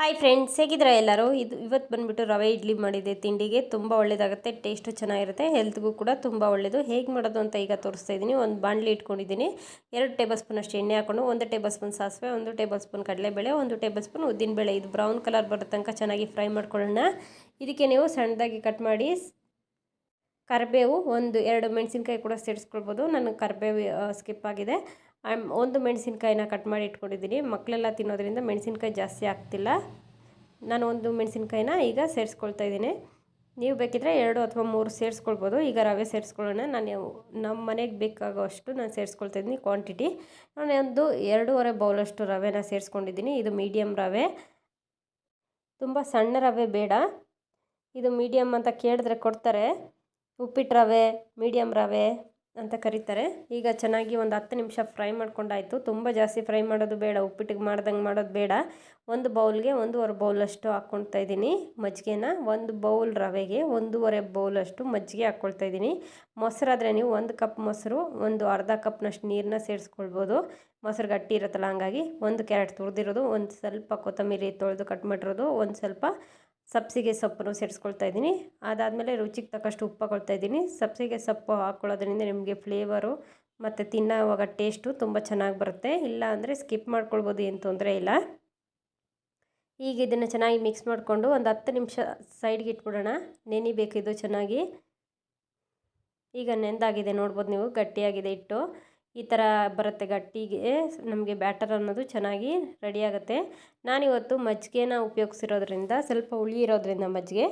Hi friends ಹೇಗಿದ್ರೆ ಎಲ್ಲರೂ? ಇದು ಇವತ್ತು ಬಂದುಬಿಟ್ಟು ರವೆ ಇಡ್ಲಿ ಮಾಡಿದೆ. ತಿಂಡಿಗೆ ತುಂಬ ಒಳ್ಳೆಯದಾಗುತ್ತೆ ಟೇಸ್ಟು ಚೆನ್ನಾಗಿರುತ್ತೆ ಹೆಲ್ತ್ಗೂ ಕೂಡ ತುಂಬ ಒಳ್ಳೆಯದು ಹೇಗೆ ಮಾಡೋದು ಅಂತ ಈಗ ತೋರಿಸ್ತಾ ಇದ್ದೀನಿ. ಒಂದು ಬಾಣಲಿ ಇಟ್ಕೊಂಡಿದ್ದೀನಿ. ಎರಡು ಟೇಬಲ್ ಸ್ಪೂನ್ ಅಷ್ಟು ಎಣ್ಣೆ ಹಾಕೊಂಡು, ಒಂದು ಟೇಬಲ್ ಸ್ಪೂನ್ ಸಾಸಿವೆ, ಒಂದು ಟೇಬಲ್ ಸ್ಪೂನ್ ಕಡಲೆಬೇಳೆ, ಒಂದು ಟೇಬಲ್ ಸ್ಪೂನ್ ಉದ್ದಿನಬೇಳೆ. ಇದು ಬ್ರೌನ್ ಕಲರ್ ಬರೋ ತನಕ ಚೆನ್ನಾಗಿ ಫ್ರೈ ಮಾಡ್ಕೊಳ್ಳೋಣ. ಇದಕ್ಕೆ ನೀವು ಸಣ್ಣದಾಗಿ ಕಟ್ ಮಾಡಿ, ಕರಿಬೇವು ಒಂದು ಎರಡು ಮೆಣಸಿನ್ಕಾಯಿ ಕೂಡ ಸೇರಿಸ್ಕೊಳ್ಬೋದು. ನನಗೆ ಕರಿಬೇವು ಸ್ಕಿಪ್ ಆಗಿದೆ. ಒಂದು ಮೆಣಸಿನ್ಕಾಯಿನ ಕಟ್ ಮಾಡಿ ಇಟ್ಕೊಂಡಿದ್ದೀನಿ. ಮಕ್ಕಳೆಲ್ಲ ತಿನ್ನೋದ್ರಿಂದ ಮೆಣಸಿನ್ಕಾಯಿ ಜಾಸ್ತಿ ಆಗ್ತಿಲ್ಲ. ನಾನು ಒಂದು ಮೆಣಸಿನ್ಕಾಯಿನ ಈಗ ಸೇರಿಸ್ಕೊಳ್ತಾ ಇದ್ದೀನಿ. ನೀವು ಬೇಕಿದ್ರೆ ಎರಡು ಅಥವಾ ಮೂರು ಸೇರಿಸ್ಕೊಳ್ಬೋದು. ಈಗ ರವೆ ಸೇರಿಸ್ಕೊಳ್ಳೋಣ. ನಾನು ನಮ್ಮ ಮನೆಗೆ ಬೇಕಾಗೋಷ್ಟು ನಾನು ಸೇರಿಸ್ಕೊಳ್ತಾ ಇದ್ದೀನಿ ಕ್ವಾಂಟಿಟಿ. ನಾನು ಒಂದು ಎರಡೂವರೆ ಬೌಲಷ್ಟು ರವೆನ ಸೇರಿಸ್ಕೊಂಡಿದ್ದೀನಿ. ಇದು ಮೀಡಿಯಮ್ ರವೆ. ತುಂಬ ಸಣ್ಣ ರವೆ ಬೇಡ. ಇದು ಮೀಡಿಯಮ್ ಅಂತ ಕೇಳಿದ್ರೆ ಕೊಡ್ತಾರೆ. ಉಪ್ಪಿಟ್ಟು ರವೆ, ಮೀಡಿಯಮ್ ರವೆ. ಅಂತ ಕರೀತಾರೆ. ಈಗ ಚೆನ್ನಾಗಿ ಒಂದು ಹತ್ತು ನಿಮಿಷ ಫ್ರೈ ಮಾಡ್ಕೊಂಡಾಯಿತು. ತುಂಬ ಜಾಸ್ತಿ ಫ್ರೈ ಮಾಡೋದು ಬೇಡ, ಉಪ್ಪಿಟ್ಟಿಗೆ ಮಾಡ್ದಂಗೆ ಮಾಡೋದು ಬೇಡ. ಒಂದು ಬೌಲ್ಗೆ ಒಂದೂವರೆ ಬೌಲಷ್ಟು ಹಾಕ್ಕೊಳ್ತಾ ಇದ್ದೀನಿ ಮಜ್ಜಿಗೆನ. ಒಂದು ಬೌಲ್ ರವೆಗೆ ಒಂದೂವರೆ ಬೌಲಷ್ಟು ಮಜ್ಜಿಗೆ ಹಾಕ್ಕೊಳ್ತಾ ಇದ್ದೀನಿ. ಮೊಸರಾದರೆ ನೀವು ಒಂದು ಕಪ್ ಮೊಸರು, ಒಂದು ಅರ್ಧ ಕಪ್ನಷ್ಟು ನೀರನ್ನ ಸೇರಿಸ್ಕೊಳ್ಬೋದು. ಮೊಸರು ಗಟ್ಟಿ ಇರುತ್ತಲ್ಲ, ಹಂಗಾಗಿ ಒಂದು ಕ್ಯಾರೆಟ್ ತುರಿದಿರೋದು, ಒಂದು ಸ್ವಲ್ಪ ಕೊತ್ತಂಬರಿ ತೊಳೆದು ಕಟ್ ಮಾಡಿರೋದು, ಒಂದು ಸ್ವಲ್ಪ ಸಬ್ಸಿಗೆ ಸೊಪ್ಪನ್ನು ಸೇರಿಸ್ಕೊಳ್ತಾ ಇದ್ದೀನಿ. ಅದಾದಮೇಲೆ ರುಚಿಗೆ ತಕ್ಕಷ್ಟು ಉಪ್ಪು ಹಾಕೊಳ್ತಾ ಇದ್ದೀನಿ. ಸಬ್ಸಿಗೆ ಸೊಪ್ಪು ಹಾಕ್ಕೊಳ್ಳೋದ್ರಿಂದ ನಿಮಗೆ ಫ್ಲೇವರು ಮತ್ತು ತಿನ್ನೋವಾಗ ಟೇಸ್ಟು ತುಂಬ ಚೆನ್ನಾಗಿ ಬರುತ್ತೆ. ಇಲ್ಲ ಅಂದರೆ ಸ್ಕಿಪ್ ಮಾಡ್ಕೊಳ್ಬೋದು, ಏನು ತೊಂದರೆ ಇಲ್ಲ. ಈಗ ಇದನ್ನು ಚೆನ್ನಾಗಿ ಮಿಕ್ಸ್ ಮಾಡಿಕೊಂಡು ಒಂದು ಹತ್ತು ನಿಮಿಷ ಸೈಡ್ಗೆ ಇಟ್ಬಿಡೋಣ. ನೆನಿಬೇಕಿದು ಚೆನ್ನಾಗಿ. ಈಗ ನೆಂದಾಗಿದೆ, ನೋಡ್ಬೋದು ನೀವು, ಗಟ್ಟಿಯಾಗಿದೆ ಇಟ್ಟು ಈ ಥರ ಬರುತ್ತೆ ಗಟ್ಟಿಗೆ, ನಮಗೆ ಬ್ಯಾಟರ್ ಅನ್ನೋದು ಚೆನ್ನಾಗಿ ರೆಡಿಯಾಗುತ್ತೆ ನಾನಿವತ್ತು ಮಜ್ಜಿಗೆನ ಉಪಯೋಗಿಸಿರೋದ್ರಿಂದ, ಸ್ವಲ್ಪ ಹುಳಿ ಇರೋದ್ರಿಂದ ಮಜ್ಜಿಗೆ,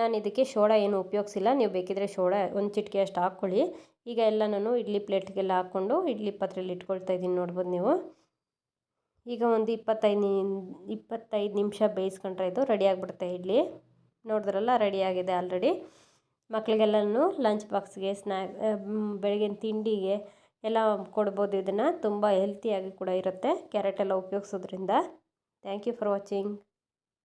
ನಾನು ಇದಕ್ಕೆ ಶೋಡ ಏನು ಉಪಯೋಗಿಸಿಲ್ಲ. ನೀವು ಬೇಕಿದ್ರೆ ಶೋಡ, ಒಂದು ಚಿಟಿಕೆ ಅಷ್ಟು ಹಾಕ್ಕೊಳ್ಳಿ. ಈಗ ಎಲ್ಲ ನಾನು ಇಡ್ಲಿ ಪ್ಲೇಟ್ಗೆಲ್ಲ ಹಾಕ್ಕೊಂಡು ಇಡ್ಲಿ ಪಾತ್ರೆಯಲ್ಲಿ ಇಟ್ಕೊಳ್ತಾ ಇದ್ದೀನಿ ನೋಡ್ಬೋದು ನೀವು. ಈಗ ಒಂದು ಇಪ್ಪತ್ತೈದು ಇಪ್ಪತ್ತೈದು ನಿಮಿಷ ಬೇಯಿಸ್ಕೊಂಡ್ರೆ ಇದು ರೆಡಿ ಆಗಿಬಿಡುತ್ತೆ ಇಡ್ಲಿ. ನೋಡಿದ್ರಲ್ಲ ರೆಡಿಯಾಗಿದೆ ಆಲ್ರೆಡಿ ಮಕ್ಕಳಿಗೆಲ್ಲನೂ ಲಂಚ್ ಬಾಕ್ಸ್ಗೆ ಸ್ನ್ಯಾಕ್ ಬೆಳಗಿನ ತಿಂಡಿಗೆ ಎಲ್ಲ ಕೊಡ್ಬೋದು ಇದನ್ನು. ತುಂಬ ಹೆಲ್ತಿಯಾಗಿ ಕೂಡ ಇರುತ್ತೆ. ಕ್ಯಾರೆಟ್ ಎಲ್ಲ ಉಪಯೋಗ್ಸೋದ್ರಿಂದ. Thank you for watching